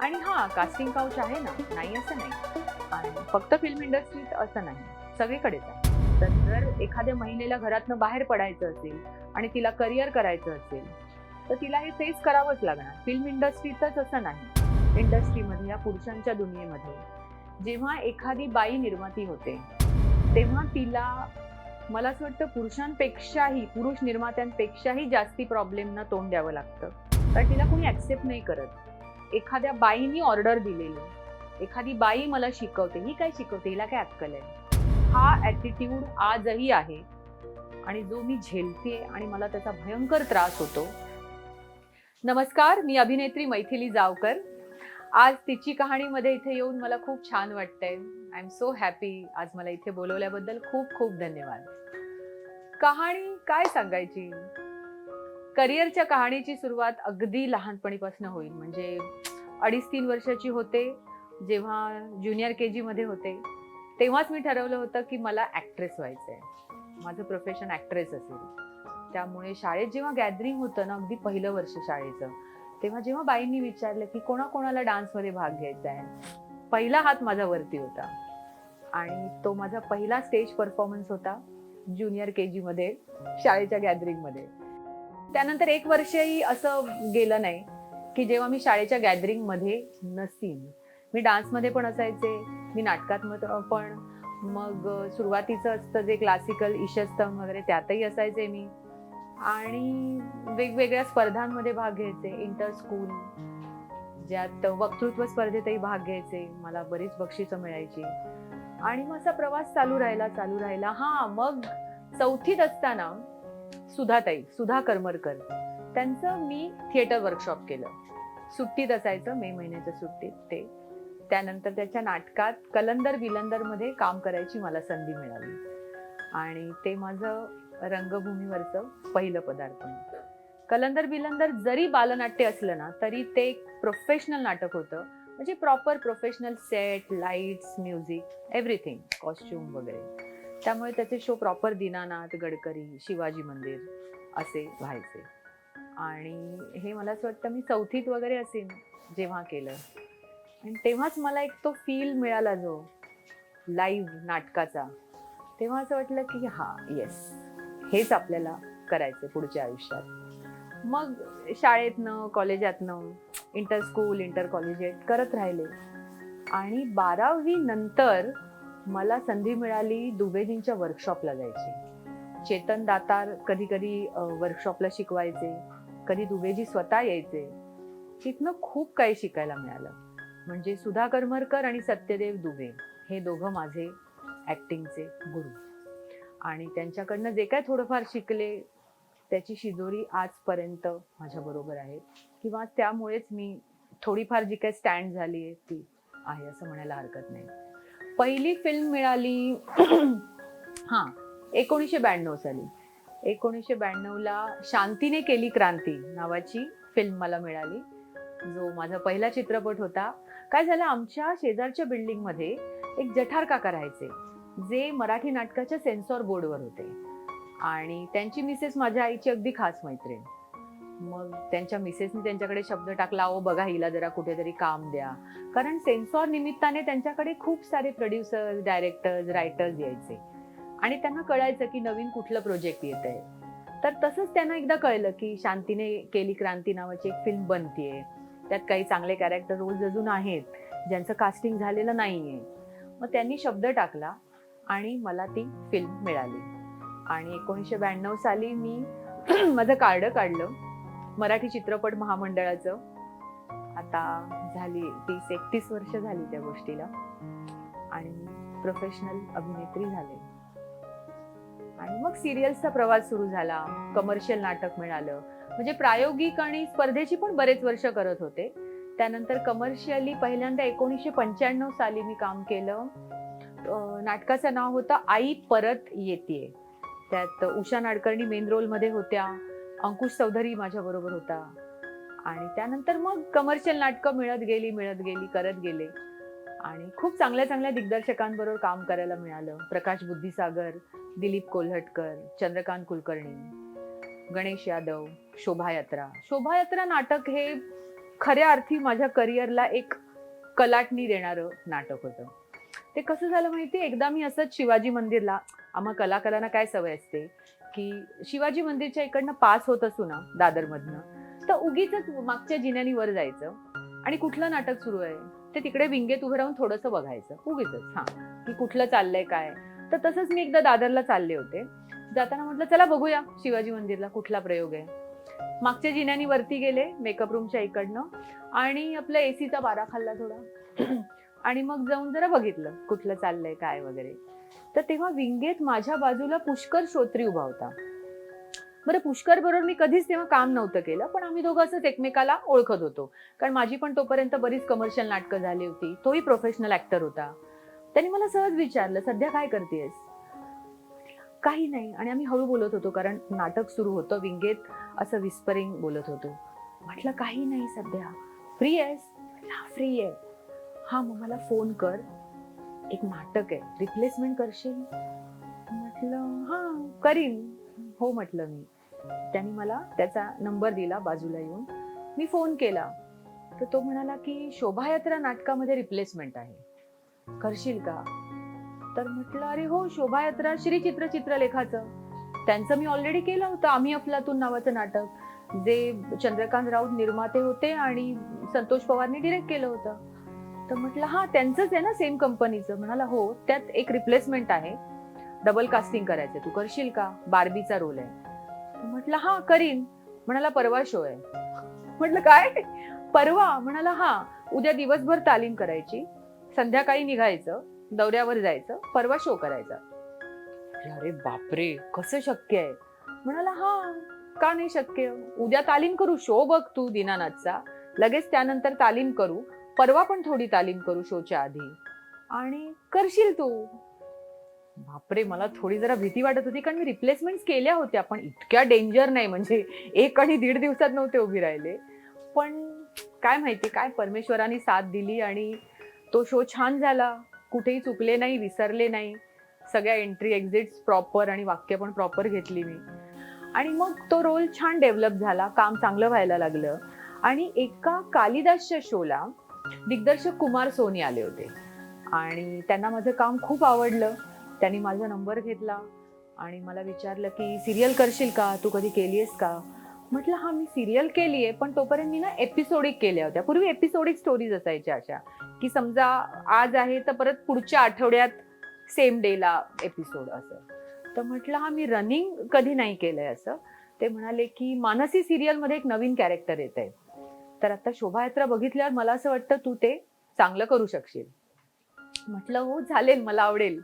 आणि हा casting couch आहे ना नाही असं नाही. आणि फक्त फिल्म इंडस्ट्रीत असं नाही. सगळीकडेच आहे तर जर एखाद्या महिलेला घरातनं बाहेर पडायचं असेल आणि तिला करिअर करायचं असेल तर तिला हे फेस करावंच लागणार. फिल्म इंडस्ट्रीतच असं नाही. इंडस्ट्रीमध्ये या पुरुषांच्या दुनियेमध्ये जेव्हा एखादी बाई निर्माती होते तेव्हा तिला मला असं वाटतं पुरुषांपेक्षाही पुरुष निर्मात्यांपेक्षाही जास्ती प्रॉब्लेमना तोंड द्यावं लागतं. कारण तिला कोणी ऍक्सेप्ट नाही करत. एखाद्या बाईनी ऑर्डर दिलेली. एखादी बाई मला शिकवते. ही काय शिकवते? हिला काय अक्कल आहे? हा ॲटिट्यूड आजही आहे. आणि जो मी झेलते आणि मला त्याचा भयंकर त्रास होतो. नमस्कार मी अभिनेत्री मैथिली जावकर. आज तिची कहाणीमध्ये इथे येऊन मला खूप छान वाटतंय. आय एम सो हॅपी आज मला इथे बोलवल्याबद्दल खूप खूप धन्यवाद. कहाणी काय सांगायची? करिअरच्या कहाणीची सुरुवात अगदी लहानपणीपासून होईल. म्हणजे अडीच तीन वर्षाची होते. जेव्हा ज्युनियर के जीमध्ये होते तेव्हाच मी ठरवलं होतं की मला ॲक्ट्रेस व्हायचं आहे माझं प्रोफेशन ॲक्ट्रेस असेल. त्यामुळे शाळेत जेव्हा गॅदरिंग होतं ना अगदी पहिलं वर्ष शाळेचं तेव्हा जेव्हा बाईंनी विचारलं की कोणाकोणाला डान्समध्ये भाग घ्यायचा आहे पहिला हात माझा वरती होता. आणि तो माझा पहिला स्टेज परफॉर्मन्स होता ज्युनियर के जीमध्ये शाळेच्या गॅदरिंगमध्ये. त्यानंतर एक वर्षही असं गेलं नाही की जेव्हा मी शाळेच्या गॅदरिंगमध्ये नसीन. मी डान्समध्ये पण असायचे मी नाटकात पण मग सुरुवातीचं असतं जे क्लासिकल ईशस्तम वगैरे त्यातही असायचे मी. आणि वेगवेगळ्या स्पर्धांमध्ये भाग घ्यायचे. इंटर स्कूल ज्यात वक्तृत्व स्पर्धेतही भाग घ्यायचे. मला बरीच बक्षिसं मिळायची. आणि मग असा प्रवास चालू राहिला चालू राहिला. हा मग चौथीत असताना सुधाताई सुधा करमरकर त्यांचं मी थिएटर वर्कशॉप केलं. सुट्टीत असायचं मे महिन्याच्या सुट्टीत ते. त्यानंतर त्याच्या नाटकात कलंदर बिलंदरमध्ये काम करायची मला संधी मिळाली. आणि ते माझं रंगभूमीवरचं पहिलं पदार्पण. कलंदर बिलंदर जरी बालनाट्य असलं ना तरी ते एक प्रोफेशनल नाटक होतं. म्हणजे proper professional set lights music everything costume वगैरे. त्यामुळे त्याचे शो प्रॉपर दीनानाथ गडकरी शिवाजी मंदिर असे व्हायचे. आणि हे मला असं वाटतं मी चौथीत वगैरे असेन जेव्हा केलं. आणि तेव्हाच मला एक तो फील मिळाला जो लाईव्ह नाटकाचा. तेव्हा असं वाटलं की हा येस हेच आपल्याला करायचं पुढच्या आयुष्यात. मग शाळेतनं कॉलेजातनं इंटर स्कूल इंटर कॉलेजेट करत राहिले. आणि बारावी नंतर मला संधी मिळाली दुबेजींच्या वर्कशॉपला जायची. चेतन दातार कधी कधी वर्कशॉपला शिकवायचे कधी दुबेजी स्वतः यायचे. तिथनं खूप काही शिकायला मिळालं. म्हणजे सुधा करमरकर आणि सत्यदेव दुबे हे दोघं माझे ॲक्टिंगचे गुरु. आणि त्यांच्याकडनं जे काय थोडंफार शिकले त्याची शिजोरी आजपर्यंत माझ्याबरोबर आहे. किंवा त्यामुळेच मी थोडीफार जी काय स्टँड झाली आहे ती आहे असं म्हणायला हरकत नाही. पहिली फिल्म मिळाली हां एकोणीसशे ब्याण्णव साली. एकोणीसशे ब्याण्णवला शांतीने केली क्रांती नावाची फिल्म मला मिळाली. जो माझा पहिला चित्रपट होता. काय झालं आमच्या शेजारच्या बिल्डिंगमध्ये एक जठार काका राहायचे. जे मराठी नाटकाच्या सेन्सॉर बोर्डवर होते. आणि त्यांची मिसेस माझ्या आईची अगदी खास मैत्रीण. मग त्यांच्या मिसेसनी त्यांच्याकडे शब्द टाकला ओ बघा हिला जरा कुठेतरी काम द्या. कारण सेन्सॉर निमित्ताने त्यांच्याकडे खूप सारे प्रोड्युसर्स डायरेक्टर्स रायटर्स यायचे. आणि त्यांना कळायचं की नवीन कुठलं प्रोजेक्ट येत आहे तर तसंच त्यांना एकदा कळलं की शांतीने केली क्रांती नावाची एक फिल्म बनतीये. त्यात काही चांगले कॅरेक्टर रोल्स अजून आहेत ज्यांचं कास्टिंग झालेलं नाहीये. मग त्यांनी शब्द टाकला आणि मला ती फिल्म मिळाली. आणि एकोणीसशे ब्याण्णव साली मी माझं कार्ड काढलं. मराठी चित्रपट महामंडळाचं. आता झाली तीस एकतीस वर्ष झाली त्या गोष्टीला. आणि प्रोफेशनल अभिनेत्री झाले. आणि मग सिरियल्सचा प्रवास सुरू झाला. कमर्शियल नाटक मिळालं. म्हणजे प्रायोगिक आणि स्पर्धेची पण बरेच वर्ष करत होते. त्यानंतर कमर्शियली पहिल्यांदा एकोणीसशे पंच्याण्णव साली मी काम केलं. नाटकाचं नाव होतं आई परत येते त्यात उषा नाडकर्णी मेन रोलमध्ये होत्या. अंकुश चौधरी माझ्याबरोबर होता. आणि त्यानंतर मग कमर्शियल नाटकं मिळत गेली मिळत गेली करत गेले. आणि खूप चांगल्या चांगल्या दिग्दर्शकांबरोबर काम करायला मिळालं. प्रकाश बुद्धिसागर दिलीप कोल्हटकर चंद्रकांत कुलकर्णी गणेश यादव शोभायात्रा. शोभायात्रा नाटक हे खऱ्या अर्थी माझ्या करिअरला एक कलाटणी देणारं नाटक होतं. ते कसं झालं माहिती एकदा मी असंच शिवाजी मंदिरला आम्हा कलाकारांना काय सवय असते? की शिवाजी मंदिरच्या इकडनं पास होत असू ना दादरमधनं तर उगीच मागच्या जिन्यानी वर जायचं आणि कुठलं नाटक सुरू आहे? ते तिकडे विंगेत उभं राहून थोडंसं बघायचं. उगीच हां. की कुठलं चाललंय काय? तर तसंच मी एकदा दादरला चालले होते. जाताना म्हटलं चला बघूया शिवाजी मंदिरला कुठला प्रयोग आहे. मागच्या जिन्यानी वरती गेले मेकअप रूमच्या इकडनं आणि आपल्या एसीचा बारा खाल्ला थोडा. आणि मग जाऊन जरा बघितलं कुठलं चाललंय काय वगैरे. तर तेव्हा विंगेत माझ्या बाजूला पुष्कर श्रोत्री उभा होता. बरं पुष्कर बरोबर मी कधीच तेव्हा काम नव्हतं केलं पण आम्ही दोघं असंच एकमेकाला ओळखत होतो. कारण माझी पण तोपर्यंत बरीच कमर्शियल नाटकं झाली होती. तोही प्रोफेशनल ऍक्टर होता. त्यांनी मला सहज विचारलं सध्या काय करतेस काही नाही. आणि आम्ही हळू बोलत होतो कारण नाटक सुरू होतं विंगेत असं विस्परिंग बोलत होतो. म्हटलं काही नाही सध्या. फ्री आहेस? फ्री आहे. हा मग मला फोन कर. एक नाटक आहे. रिप्लेसमेंट करशील? म्हटलं हा करीन. हो म्हटलं मी. त्यांनी मला त्याचा नंबर दिला बाजूला येऊन. मी फोन केला. तर तो म्हणाला की शोभायात्रा नाटकामध्ये रिप्लेसमेंट आहे. करशील का? तर म्हटलं अरे हो शोभायात्रा श्री चित्र चित्रलेखाचं. त्यांचं मी ऑलरेडी केलं होतं आम्ही अफलातून नावाचं नाटक. जे चंद्रकांत राऊत निर्माते होते आणि संतोष पवारने डिरेक्ट केलं होतं. तर म्हटलं हा त्यांचंच आहे ना सेम कंपनीचं म्हणाला हो त्यात एक रिप्लेसमेंट आहे. डबल कास्टिंग करायचं तू करशील का? बार्बीचा रोल आहे. म्हटलं हा करीन. म्हणाला परवा शो आहे. म्हटलं काय? परवा? म्हणाला हा उद्या दिवसभर तालीम करायची. संध्याकाळी निघायचं. दौऱ्यावर जायचं. परवा शो करायचा. अरे बापरे! कसं शक्य आहे? म्हणाला हा का नाही शक्य? उद्या तालीम करू. शो बघ तू दिनानाथचा. लगेच त्यानंतर तालीम करू. परवा पण थोडी तालीम करू शोच्या आधी. आणि करशील तू? बापरे मला थोडी जरा भीती वाटत होती कारण मी रिप्लेसमेंट केल्या होत्या पण इतक्या डेंजर नाही म्हणजे एक आणि दीड दिवसात नव्हते उभी राहिले. पण काय माहिती काय परमेश्वराने साथ दिली आणि तो शो छान झाला. कुठेही चुकले नाही विसरले नाही. सगळ्या एंट्री एक्झिट्स प्रॉपर आणि वाक्य पण प्रॉपर घेतली मी. आणि मग तो रोल छान डेव्हलप झाला काम चांगलं व्हायला लागलं. आणि एका कालिदासच्या शोला दिग्दर्शक कुमार सोनी आले होते. आणि त्यांना माझं काम खूप आवडलं. त्यांनी माझा नंबर घेतला आणि मला विचारलं की सिरियल करशील का? तू कधी केली आहेस का? म्हटलं हा मी सिरियल केली आहे पण तोपर्यंत मी ना एपिसोडिक केल्या होत्या. पूर्वी एपिसोडिक स्टोरीज असायच्या अशा की समजा आज आहे तर परत पुढच्या आठवड्यात सेम डेला एपिसोड असं. तर म्हटलं हा मी रनिंग कधी नाही केलंय असं. ते म्हणाले की मानसी सिरियलमध्ये एक नवीन कॅरेक्टर येत आहे तर आता शोभायात्रा बघितल्यावर मला असं वाटतं तू ते चांगलं करू शकशील. म्हटलं हो चालेल मला आवडेल.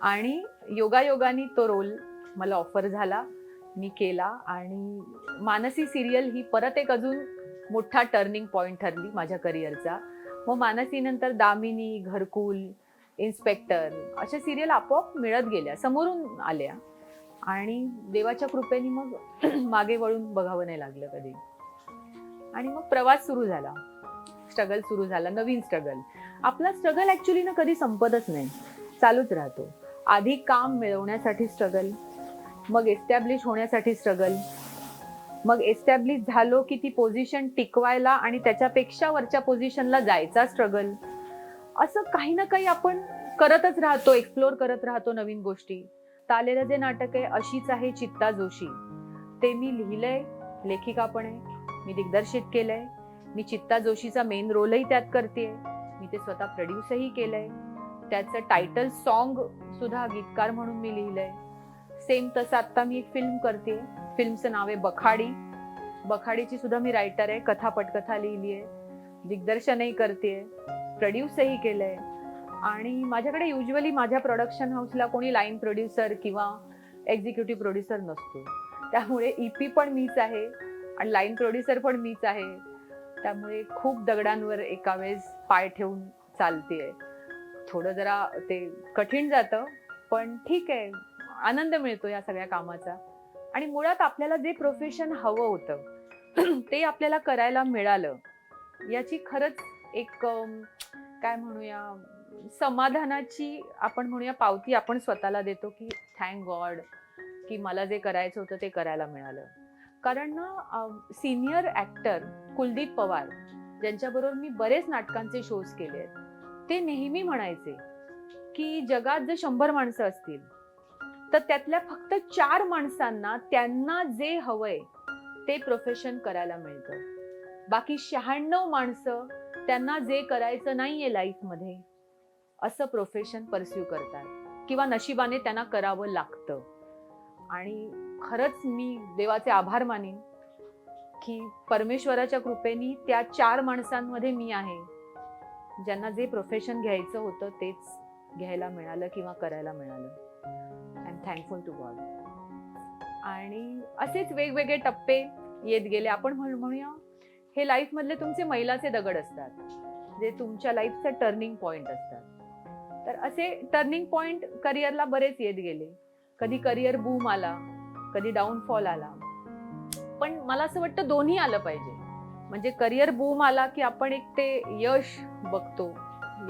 आणि योगायोगाने तो रोल मला ऑफर झाला मी केला आणि मानसी सिरियल ही परत एक अजून मोठा टर्निंग पॉईंट ठरली माझ्या करिअरचा मग मानसीनंतर दामिनी घरकुल इन्स्पेक्टर अशा सिरियल आपोआप मिळत गेल्या समोरून आल्या. आणि देवाच्या कृपेने मग मागे वळून बघावं नाही लागलं कधी. आणि मग प्रवास सुरू झाला. स्ट्रगल सुरू झाला नवीन स्ट्रगल आपला स्ट्रगल ऍक्च्युली ना कधी संपतच नाही. चालूच राहतो. आधी काम मिळवण्यासाठी स्ट्रगल मग एस्टॅब्लिश होण्यासाठी स्ट्रगल मग एस्टॅब्लिश झालो की ती पोझिशन टिकवायला आणि त्याच्यापेक्षा वरच्या पोझिशनला जायचा स्ट्रगल असं काही ना काही आपण करतच राहतो एक्सप्लोर करत राहतो नवीन गोष्टी. तालेलं जे नाटक आहे अशीच आहे चित्ता जोशी. ते मी लिहिलंय लेखिका पण आहे. मी दिग्दर्शित केलंय. मी चित्ता जोशीचा मेन रोलही त्यात करते मी ते स्वतः प्रोड्यूसही केलंय. त्याचं टायटल सॉन्ग सुद्धा गीतकार म्हणून मी लिहिलंय. सेम तसं आत्ता मी एक फिल्म करते. फिल्मचं नाव आहे बखाडी. बखाडीची सुद्धा मी रायटर आहे. कथा पटकथा लिहिली आहे दिग्दर्शनही करते प्रोड्यूसही केलंय. आणि माझ्याकडे युजली माझ्या प्रोडक्शन हाऊसला कोणी लाईन प्रोड्युसर किंवा एक्झिक्युटिव्ह प्रोड्युसर नसतो. त्यामुळे ई पी पण मीच आहे. आणि लाईन प्रोड्युसर पण मीच आहे. त्यामुळे खूप दगडांवर एका वेळेस पाय ठेवून चालतेय. थोडं जरा ते कठीण जातं पण ठीक आहे. आनंद मिळतो या सगळ्या कामाचा. आणि मुळात आपल्याला जे प्रोफेशन हवं होतं ते आपल्याला करायला मिळालं. याची खरंच एक काय म्हणूया समाधानाची आपण म्हणूया पावती आपण स्वतःला देतो की थँक गॉड की मला जे करायचं होतं ते करायला मिळालं. कारण ना सिनियर ॲक्टर कुलदीप पवार ज्यांच्याबरोबर मी बरेच नाटकांचे शोज केले आहेत. ते नेहमी म्हणायचे की जगात जर शंभर माणसं असतील तर त्यातल्या फक्त चार माणसांना त्यांना जे हवंय ते प्रोफेशन करायला मिळतं. बाकी शहाण्णव माणसं त्यांना जे करायचं नाहीये लाईफमध्ये असं प्रोफेशन परस्यू करतात. किंवा नशिबाने त्यांना करावं लागतं. आणि खरंच मी देवाचे आभार मानेन की परमेश्वराच्या कृपेनी त्या चार माणसांमध्ये मी आहे. ज्यांना जे प्रोफेशन घ्यायचं होतं तेच घ्यायला मिळालं किंवा करायला मिळालं. I am thankful to God आणि असेच वेगवेगळे टप्पे येत गेले. आपण म्हण म्हणूया हे लाईफमधले तुमचे मैलाचे दगड असतात. जे तुमच्या लाईफचे टर्निंग पॉईंट असतात. तर असे टर्निंग पॉईंट करिअरला बरेच येत गेले. कधी करिअर बूम आला कधी डाऊनफॉल आला. पण मला असं वाटतं दोन्ही आलं पाहिजे. म्हणजे करिअर बूम आला की आपण एक ते यश बघतो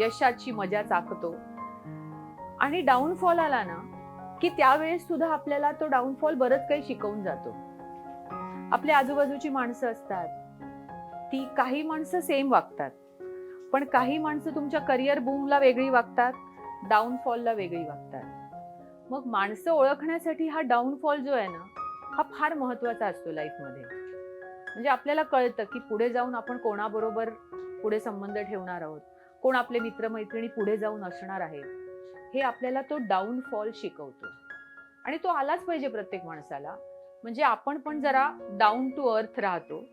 यशाची मजा चाकतो आणि डाऊनफॉल आला ना की त्यावेळेस सुद्धा आपल्याला तो डाऊनफॉल बरंच काही शिकवून जातो. आपल्या आजूबाजूची माणसं असतात. ती काही माणसं सेम वागतात. पण काही माणसं तुमच्या करिअर बूमला वेगळी वागतात डाऊनफॉलला वेगळी वागतात. मग माणसं ओळखण्यासाठी हा डाऊनफॉल जो आहे ना हा फार महत्त्वाचा असतो लाईफमध्ये म्हणजे आपल्याला कळतं की पुढे जाऊन आपण कोणाबरोबर पुढे संबंध ठेवणार आहोत? कोण आपले मित्रमैत्रिणी पुढे जाऊन असणार आहेत? हे आपल्याला तो डाऊनफॉल शिकवतो. आणि तो आलाच पाहिजे प्रत्येक माणसाला. म्हणजे आपण पण जरा डाऊन टू अर्थ राहतो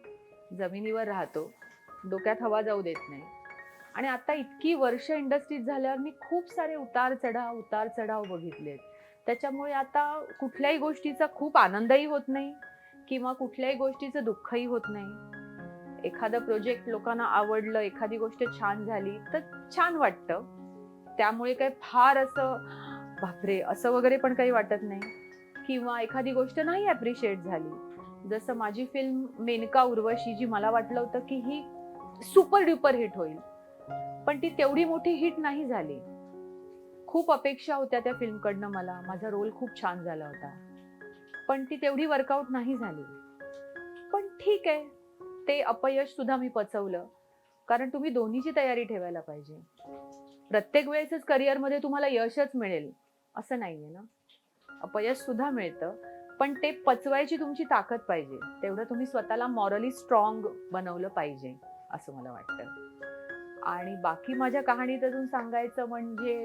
जमिनीवर राहतो डोक्यात हवा जाऊ देत नाही. आणि आता इतकी वर्ष इंडस्ट्रीत झाल्यावर मी खूप सारे उतार चढाव उतार चढाव बघितलेत. त्याच्यामुळे आता कुठल्याही गोष्टीचा खूप आनंदही होत नाही किंवा कुठल्याही गोष्टीचं दुःखही होत नाही. एखादं प्रोजेक्ट लोकांना आवडलं एखादी गोष्ट छान झाली तर छान वाटतं. त्यामुळे काही फार असं बापरे असं वगैरे पण काही वाटत नाही. किंवा एखादी गोष्ट नाही ॲप्रिशिएट झाली. जसं माझी फिल्म मेनका उर्वशी जी मला वाटलं होतं की ही सुपर ड्युपर हिट होईल. पण ती तेवढी मोठी हिट नाही झाली. खूप अपेक्षा होत्या त्या फिल्मकडनं मला. माझा रोल खूप छान झाला होता. पण ती तेवढी वर्कआउट नाही झाली. पण ठीक आहे. ते अपयश सुद्धा मी पचवलं. कारण तुम्ही दोन्हीची तयारी ठेवायला पाहिजे. प्रत्येक वेळेसच करिअरमध्ये तुम्हाला यशच मिळेल. असं नाहीये ना? अपयश सुद्धा मिळतं. पण ते पचवायची तुमची ताकद पाहिजे. तेवढं तुम्ही स्वतःला मॉरली स्ट्रॉंग बनवलं पाहिजे असं मला वाटतं. आणि बाकी माझ्या कहाणीत अजून सांगायचं म्हणजे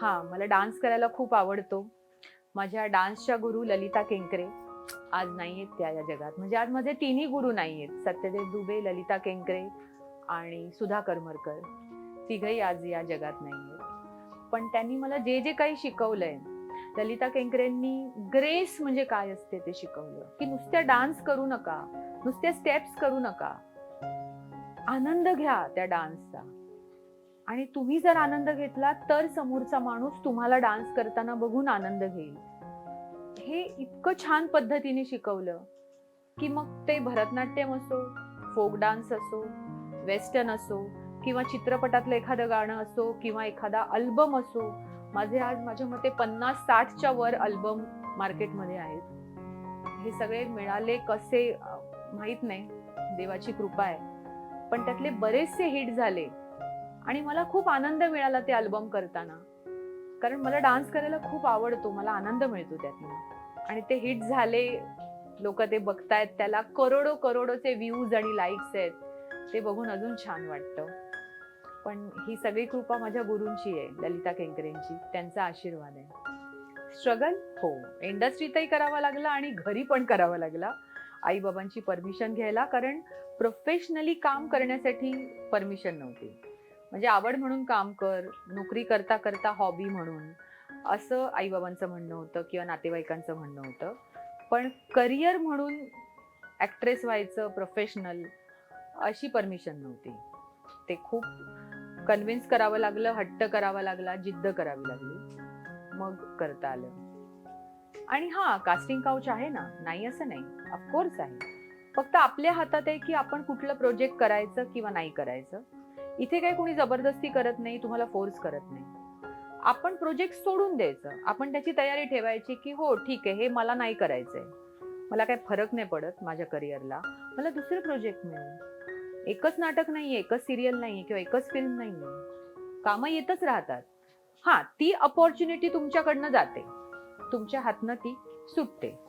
हां मला डान्स करायला खूप आवडतो. माझ्या डान्सच्या गुरु ललिता केंकरे आज नाही आहेत त्या या जगात. म्हणजे आज माझे तिन्ही गुरु नाही आहेत सत्यदेव दुबे ललिता केंकरे आणि सुधा करमरकर तिघही आज या जगात नाही आहेत पण त्यांनी मला जे जे काही शिकवलंय ललिता केंकरेंनी ग्रेस म्हणजे काय असते ते शिकवलं. की नुसत्या डान्स करू नका नुसत्या स्टेप्स करू नका. आनंद घ्या त्या डान्सचा. आणि तुम्ही जर आनंद घेतला तर समोरचा माणूस तुम्हाला डान्स करताना बघून आनंद घेईल. हे इतकं छान पद्धतीने शिकवलं की मग ते भरतनाट्यम असो फोक डान्स असो वेस्टर्न असो किंवा चित्रपटातलं एखादं गाणं असो किंवा एखादा अल्बम असो माझे आज माझ्या मते पन्नास साठच्या वर अल्बम मार्केटमध्ये आहेत. हे सगळे मिळाले कसे माहीत नाही. देवाची कृपा आहे. पण त्यातले बरेचसे हिट झाले. आणि मला खूप आनंद मिळाला ते अल्बम करताना. कारण मला डान्स करायला खूप आवडतो मला आनंद मिळतो त्यातनं. आणि ते हिट झाले लोक ते बघतायत त्याला करोडो करोडोचे व्ह्यूज आणि लाईक्स आहेत. ते बघून अजून छान वाटतं. पण ही सगळी कृपा माझ्या गुरूंची आहे ललिता केंकरेंची. त्यांचा आशीर्वाद आहे. स्ट्रगल हो. इंडस्ट्रीतही करावा लागला आणि घरी पण करावा लागला. आईबाबांची परमिशन घ्यायला कारण प्रोफेशनली काम करण्यासाठी परमिशन नव्हती. म्हणजे आवड म्हणून काम कर नोकरी करता करता हॉबी म्हणून असं आईबाबांचं म्हणणं होतं किंवा नातेवाईकांचं म्हणणं होतं. पण करिअर म्हणून ॲक्ट्रेस व्हायचं प्रोफेशनल अशी परमिशन नव्हती. ते खूप कन्व्हिन्स करावं लागलं हट्ट करावा लागला जिद्द करावी लागली. मग करता आलं. आणि हां कास्टिंग काउच आहे ना? नाही असं नाही. ऑफकोर्स आहे. फक्त आपल्या हातात आहे की आपण कुठलं प्रोजेक्ट करायचं किंवा नाही करायचं. इथे काही कोणी जबरदस्ती करत नाही तुम्हाला फोर्स करत नाही. आपण प्रोजेक्ट सोडून द्यायचं. आपण त्याची तयारी ठेवायची की हो ठीक आहे हे मला नाही करायचंय. मला काही फरक नाही पडत माझ्या करिअरला मला दुसरं प्रोजेक्ट मिळेल. एकच नाटक नाहीये एकच सिरियल नाहीये किंवा एकच फिल्म नाहीये. कामं येतच राहतात. हा ती अपॉर्च्युनिटी तुमच्याकडनं जाते. तुमच्या हातनं ती सुटते.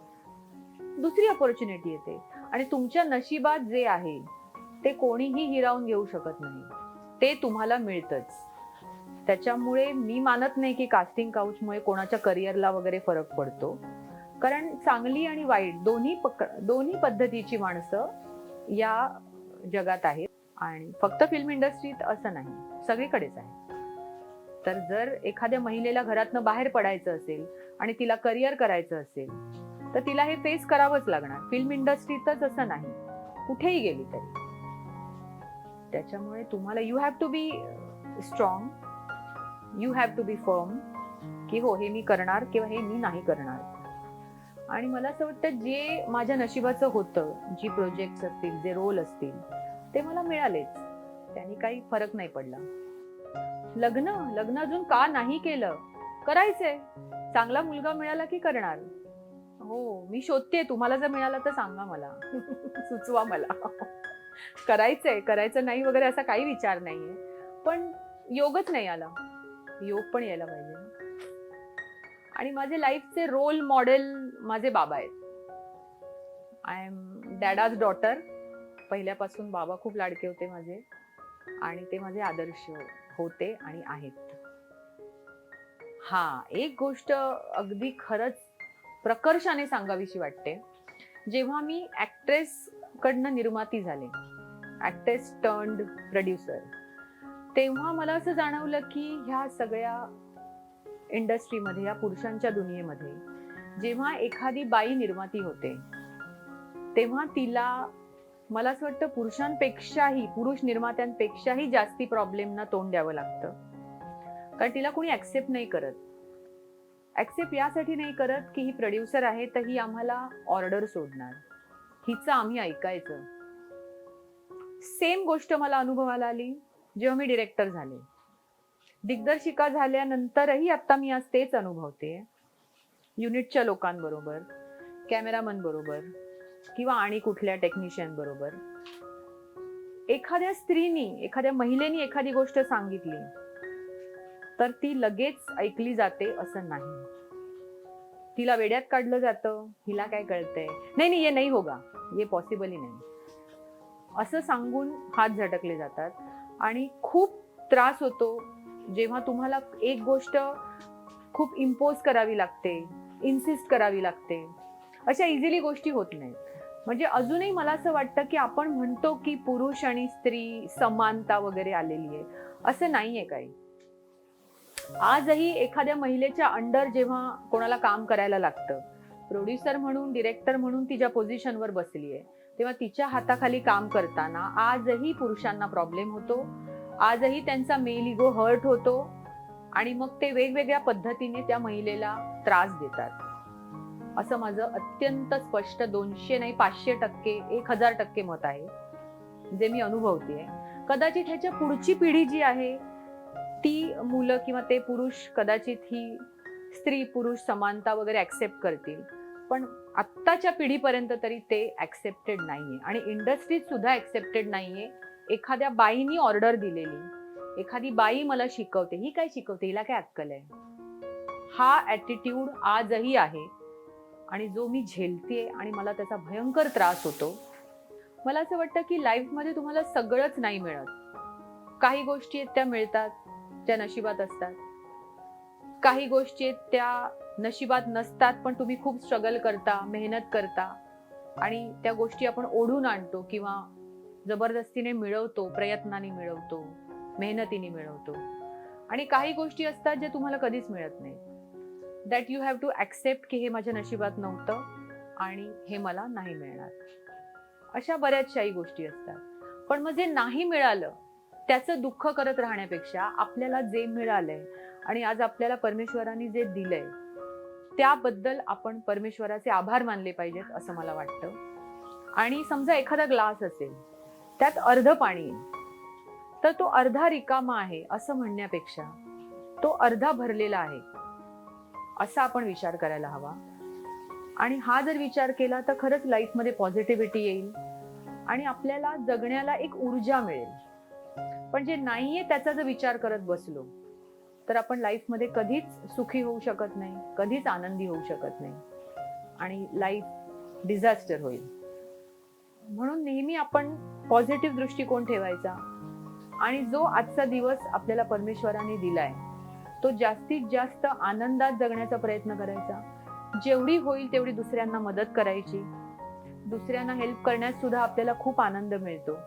दुसरी अपॉर्च्युनिटी येते. आणि तुमच्या नशिबात जे आहे ते कोणीही हिरावून घेऊ शकत नाही. ते तुम्हाला मिळतच. त्याच्यामुळे मी मानत नाही की कास्टिंग काउचमुळे कोणाच्या करिअरला वगैरे फरक पडतो. कारण चांगली आणि वाईट दोन्ही पक दोन्ही पद्धतीची माणसं या जगात आहेत. आणि फक्त फिल्म इंडस्ट्रीत असं नाही सगळीकडेच आहे. तर जर एखाद्या महिलेला घरातनं बाहेर पडायचं असेल आणि तिला करिअर करायचं असेल तर तिला हे फेस करावंच लागणार. फिल्म इंडस्ट्रीतच असं नाही. कुठेही गेली तरी. त्याच्यामुळे तुम्हाला you have to be strong you have to be firm की हो हे मी करणार किंवा हे मी नाही करणार. आणि मला असं वाटतं जे माझ्या नशिबाचं होतं जी प्रोजेक्ट असतील जे रोल असतील ते मला मिळालेच. त्यांनी काही फरक नाही पडला. लग्न लग्न अजून का नाही केलं? करायचंय. चांगला मुलगा मिळाला की करणार? हो मी शोधते तुम्हाला जर मिळालं तर सांगा मला. सुचवा मला. करायचंय. करायचं नाही वगैरे असा काही विचार नाहीये. पण योगच नाही आला. योग पण यायला पाहिजे. आणि माझे लाईफचे रोल मॉडेल माझे बाबा आहेत. आय एम डॅडाज डॉटर पहिल्यापासून बाबा खूप लाडके होते माझे. आणि ते माझे आदर्श होते आणि आहेत. हा एक गोष्ट अगदी खरंच प्रकर्षाने सांगावीशी वाटते. जेव्हा मी ॲक्ट्रेस कडनं निर्माती झाले ॲक्ट्रेस टर्न्ड प्रोड्युसर तेव्हा मला असं जाणवलं की ह्या सगळ्या इंडस्ट्रीमध्ये या पुरुषांच्या दुनियेमध्ये जेव्हा एखादी बाई निर्माती होते तेव्हा तिला मला असं वाटतं पुरुषांपेक्षाही पुरुष निर्मात्यांपेक्षाही जास्ती प्रॉब्लेमना तोंड द्यावं लागतं. कारण तिला कोणी ऍक्सेप्ट नाही करत. ऍक्सेप्ट यासाठी नाही करत की ही प्रोड्युसर आहे तर ही आम्हाला ऑर्डर सोडणार. हिचं आम्ही ऐकायचं. सेम गोष्ट मला अनुभवाला आली जेव्हा मी डिरेक्टर झाले. दिग्दर्शिका झाल्यानंतरही आता मी आज तेच अनुभवते. युनिटच्या लोकांबरोबर कॅमेरामन बरोबर किंवा आणि कुठल्या टेक्निशियन बरोबर एखाद्या स्त्रीनी एखाद्या महिलेनी एखादी गोष्ट सांगितली तर ती लगेच ऐकली जाते असं नाही. तिला वेड्यात काढलं जातं हिला काय कळतंय? नाही नाही ये नाही होगा. ये पॉसिबल ही नाही. असं सांगून हात झटकले जातात आणि खूप त्रास होतो. जेव्हा तुम्हाला एक गोष्ट खूप इम्पोज करावी लागते इन्सिस्ट करावी लागते अशा इझिली गोष्टी होत नाहीत. म्हणजे अजूनही मला असं वाटतं की आपण म्हणतो की पुरुष आणि स्त्री समानता वगैरे आलेली आहे. असं नाहीये काही. आजही एखाद्या महिलेच्या अंडर जेव्हा कोणाला काम करायला लागतं प्रोड्युसर म्हणून डिरेक्टर म्हणून ती ज्या पोझिशनवर बसली आहे तेव्हा तिच्या हाताखाली काम करताना आजही पुरुषांना प्रॉब्लेम होतो. आजही त्यांचा मेल इगो हर्ट होतो आणि मग ते वेगवेगळ्या पद्धतीने त्या महिलेला त्रास देतात. असं माझं अत्यंत स्पष्ट दोनशे नाही पाचशे टक्के एक हजार टक्के मत आहे जे मी अनुभवते कदाचित ह्याच्या पुढची पिढी जी आहे ती मुलं किंवा ते पुरुष कदाचित ही स्त्री पुरुष समानता वगैरे ॲक्सेप्ट करतील. पण आत्ताच्या पिढीपर्यंत तरी ते ऍक्सेप्टेड नाहीये. आणि इंडस्ट्रीत सुद्धा ऍक्सेप्टेड नाहीये. एखाद्या बाईनी ऑर्डर दिलेली. एखादी बाई मला शिकवते. ही काय शिकवते? हिला काय अक्कल आहे? हा ॲटिट्यूड आजही आहे. आणि जो मी झेलते आणि मला त्याचा भयंकर त्रास होतो. मला असं वाटतं की लाईफमध्ये तुम्हाला सगळंच नाही मिळत. काही गोष्टी आहेत त्या मिळतात. त्या नशिबात असतात. काही गोष्टी आहेत त्या नशिबात नसतात पण तुम्ही खूप स्ट्रगल करता मेहनत करता. आणि त्या गोष्टी आपण ओढून आणतो किंवा जबरदस्तीने मिळवतो प्रयत्नाने मिळवतो मेहनतीने मिळवतो. आणि काही गोष्टी असतात ज्या तुम्हाला कधीच मिळत नाही. That you have to accept की हे माझ्या नशिबात नव्हतं आणि हे मला नाही मिळणार. अशा बऱ्याचशाही गोष्टी असतात. पण मग जे नाही मिळालं त्याचं दुःख करत राहण्यापेक्षा आपल्याला जे मिळालंय आणि आज आपल्याला परमेश्वराने जे दिलंय त्याबद्दल आपण परमेश्वराचे आभार मानले पाहिजेत असं मला वाटतं. आणि समजा एखादा ग्लास असेल त्यात अर्ध पाणी आहे तर तो अर्धा रिकामा आहे असं म्हणण्यापेक्षा तो अर्धा भरलेला आहे असा आपण विचार करायला हवा. आणि हा जर विचार केला तर खरंच लाईफमध्ये पॉझिटिव्हिटी येईल आणि आपल्याला जगण्याला एक ऊर्जा मिळेल. पण जे नाहीये त्याचा जर विचार करत बसलो तर आपण लाईफमध्ये कधीच सुखी होऊ शकत नाही कधीच आनंदी होऊ शकत नाही. आणि लाईफ डिझास्टर होईल. म्हणून नेहमी आपण पॉझिटिव्ह दृष्टिकोन ठेवायचा. आणि जो आजचा दिवस आपल्याला परमेश्वराने दिलाय तो जास्तीत जास्त आनंदात जगण्याचा प्रयत्न करायचा. जेवढी होईल तेवढी दुसऱ्यांना मदत करायची. दुसऱ्यांना हेल्प करण्यात सुद्धा आपल्याला खूप आनंद मिळतो.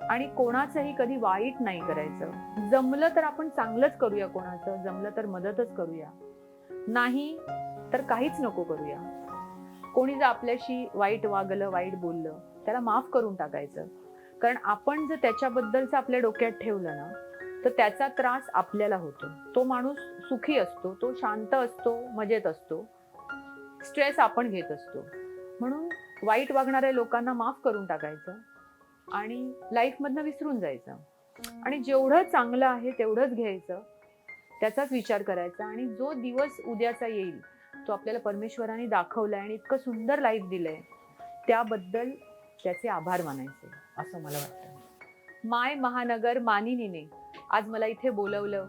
आणि कोणाचंही कधी वाईट नाही करायचं. जमलं तर आपण चांगलंच करूया कोणाचं जमलं तर मदतच करूया. नाही तर काहीच नको करूया. कोणी जर आपल्याशी वाईट वागलं वाईट बोललं त्याला माफ करून टाकायचं. कारण आपण जर त्याच्याबद्दलचं आपल्या डोक्यात ठेवलं ना तर त्याचा त्रास आपल्याला होतो. तो माणूस सुखी असतो तो शांत असतो मजेत असतो. स्ट्रेस आपण घेत असतो. म्हणून वाईट वागणाऱ्या लोकांना माफ करून टाकायचं. आणि लाईफमधनं विसरून जायचं. आणि जेवढं चांगलं आहे तेवढंच घ्यायचं. त्याचाच विचार करायचा आणि जो दिवस उद्याचा येईल तो आपल्याला परमेश्वराने दाखवलाय आणि इतकं सुंदर लाईफ दिलंय त्याबद्दल त्याचे आभार मानायचे असं मला वाटतं. माय महानगर मानिनीने आज मला इथे बोलवलं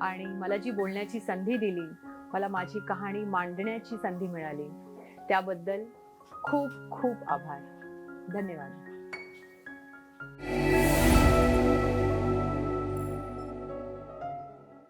आणि मला जी बोलण्याची संधी दिली मला माझी कहाणी मांडण्याची संधी मिळाली त्याबद्दल खूप खूप आभार. धन्यवाद. Thank you.